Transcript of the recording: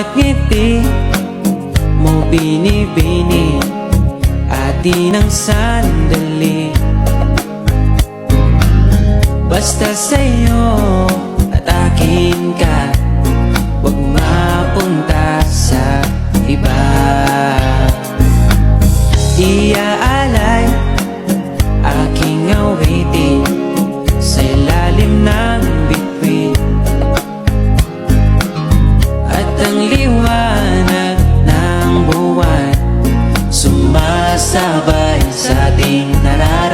bawat ngiti mo binibini Atin ang sandali. Basta sa'yo at akin ka Huwag mapunta sa iba. Iaalay ang liwanag ng buwan. Sumasabay sa ating nararamdaman